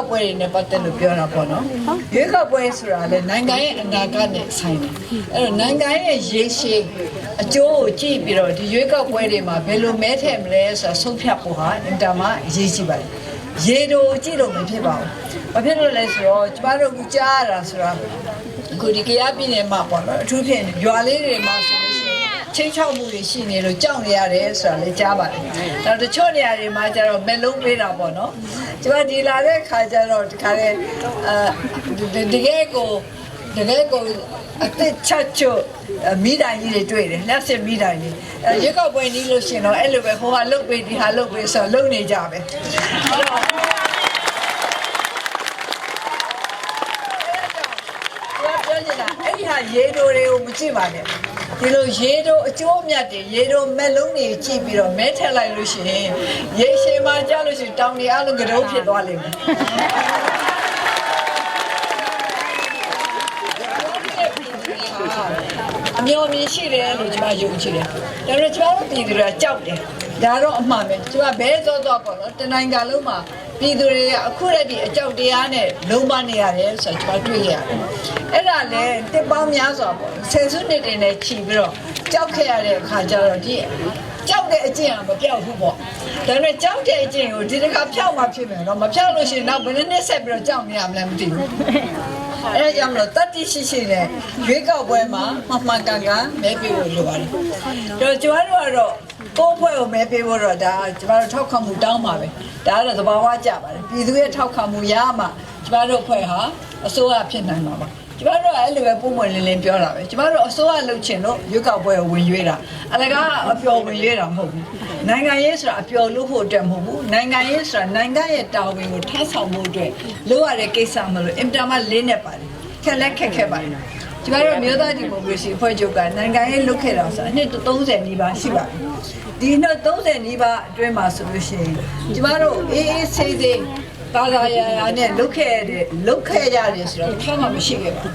ောက်ပွဲတွေနဲ့ပတ်သက်လို့ပြောတာပေါ့နော်ရွေးကောက်ပွဲဆိုတာလေနိုင်ငံရဲ့အနာဂတ်နဲ့ဆိုင်တယ်အဲ့တော့နိုင်ငံရဲ့ရေရှည်အကျိုးကိုကြည့်ပြီးတော့ဒီရွေးကောက်ပွဲတွေမှာဘယ်လိုမဲထည့်မလဲဆိုတာဆုံးဖြတ်ဖို့ဟာအင်တာမှာအရေးကြီးပါတယ်ရေတိုကြည့်လို့မဖြစ်ပါဘူးဘာဖြစ်လို့လဲဆိုတော့ကျမတို့ကကြားရတာဆိုတာအခုဒီကရပြည်နယ်မှာပေါ့နော်အထူးဖြင့်ရွာလေးတွေမှာဆိုလို့ရှိရင်ချင်းချောက်မှုတွေရှိနေလို့ကြောက်နေရတယ်ဆိုတာလည်းကြားပါတယ်။နောက်တချို့နေရာတွေမှာကျတော့မလုံးပေးတာပေါ့နော်။ ကျွန်မဒီလာတဲ့ခါကျတော့ဒီခါလေးအဲတကယ်ကိုတကယ်ကိုအသက်ချချွတ်မိတိုင်းကြီးတွေတွေ့တယ်လက်စစ်မိတိုင်းကြီးအဲရွက်ကောက်ပွဲနီးလို့ရှရင်တော့အဲ့လိုပဲဟိုဟာလုတ်ပေးဒီဟာလုတ်ပေးဆိုတော့လုံနေကြပဲ။အဲ့တော့ပြောပြောချင်တာအဲ့ဒီဟာရေတိုတွေကိုမကြည့်ပါနဲ့ ဒီလိုရေတိုအကျိုးအမြတ်တွေရေတိုမက်လုံးတွေကြည့်ပြီးတော့မဲထက်လိုက်လို့ရှိရင်ရေရှည်မှာကြားလို့ရှိရင်တောင်တွေအလုံးကတုံးဖြစ်သွားလိမ့်မယ်အမျိုးမြင်ရှိတယ်လို့ကျွန်မယုံကြည်တယ်ဒါပေမဲ့ကျွန်တော်တို့ပြည်သူတွေကကြောက်တယ်ဒါတော့အမှန်ပဲကျွန်မဘဲသောတော့ပေါ့နော်တနိုင်ငံလုံးမှာ ပြည်သူတွေကအခုရက်ဒီအကြောက်တရားနဲ့လုံးမနေရတယ်ဆိုတော့ကျွန်မတွေ့ရတယ်အဲ့ဒါလည်းတစ်ပေါင်းများစွာပေါ့ဆယ်စုနှစ်တွေနဲ့ခြီးပြီးတော့ကြောက်ခဲ့ရတဲ့အခါကျတော့ဒီကြောက်တဲ့အကျင့်ကမပြောက်ဘူးပေါ့ဒါပေမဲ့ကြောက်တဲ့အကျင့်ကိုဒီတစ်ခါဖြောက်မှဖြစ်မယ်တော့မဖြောက်လို့ရှိရင်နောက်ဘယ်နှစ်နှစ်ဆက်ပြီးတော့ကြောက်နေရမလဲမသိဘူးအဲဒါကြောင့်မလို့တတိရှိရှိနဲ့ရွေးကောက်ပွဲမှာမှန်မှန်ကန်ကန်မဲပေးဖို့လိုပါတယ်။ဒါကျမတို့ ကတော့ကိုယ့်ဖွဲ့ကိုမဲပေးဖို့တော့ဒါကျမတို့ထောက်ခံမှုတောင်းပါပဲ။ဒါကတော့သဘာဝကျပါတယ်။ပြည်သူရဲ့ထောက်ခံမှုရမှကျမတို့ဖွဲ့ဟာအစိုးရဖြစ်နိုင်မှာပါ။ကျမတို့ကအဲ့လိုပဲပုံမှန်လင်းလင်းပြောတာပဲ။ကျမတို့အစိုးရလုပ်ချင်လို့ရွေးကောက်ပွဲကိုဝင်ရွေးတာ။အလကားအပျော်ဝင်ရွေးတာမဟုတ်ဘူး။နိုင်ငံရေးဆိုတာအပျော်လို့ဖို့အတွက်မဟုတ်ဘူး။နိုင်ငံရေးဆိုတာနိုင်ငံရဲ့တာဝန်ကိုထမ်းဆောင်မှုအတွက်လုပ်ရတဲ့ကိစ္စမလို့အင်တာမလေးနဲ့ပါတယ်။ခက်လက်ခက်ခဲပါတယ်။ ကျမတို့မြို့သားဒီမိုကရေစီအဖွဲ့ချုပ်ကနိုင်ငံရေးလုပ်ခဲ့တာဆိုအနှစ်30နီးပါးရှိပါပြီ။ဒီနှစ်30နီးပါးအတွင်းမှာဆိုလို့ရှိရင်ကျမတို့အေးအေးဆေးဆေးသာသာယာယာနဲ့လုပ်ခဲ့တဲ့လုပ်ခဲ့ရတယ်ဆိုတော့တစ်ခါမှမရှိခဲ့ပါဘူး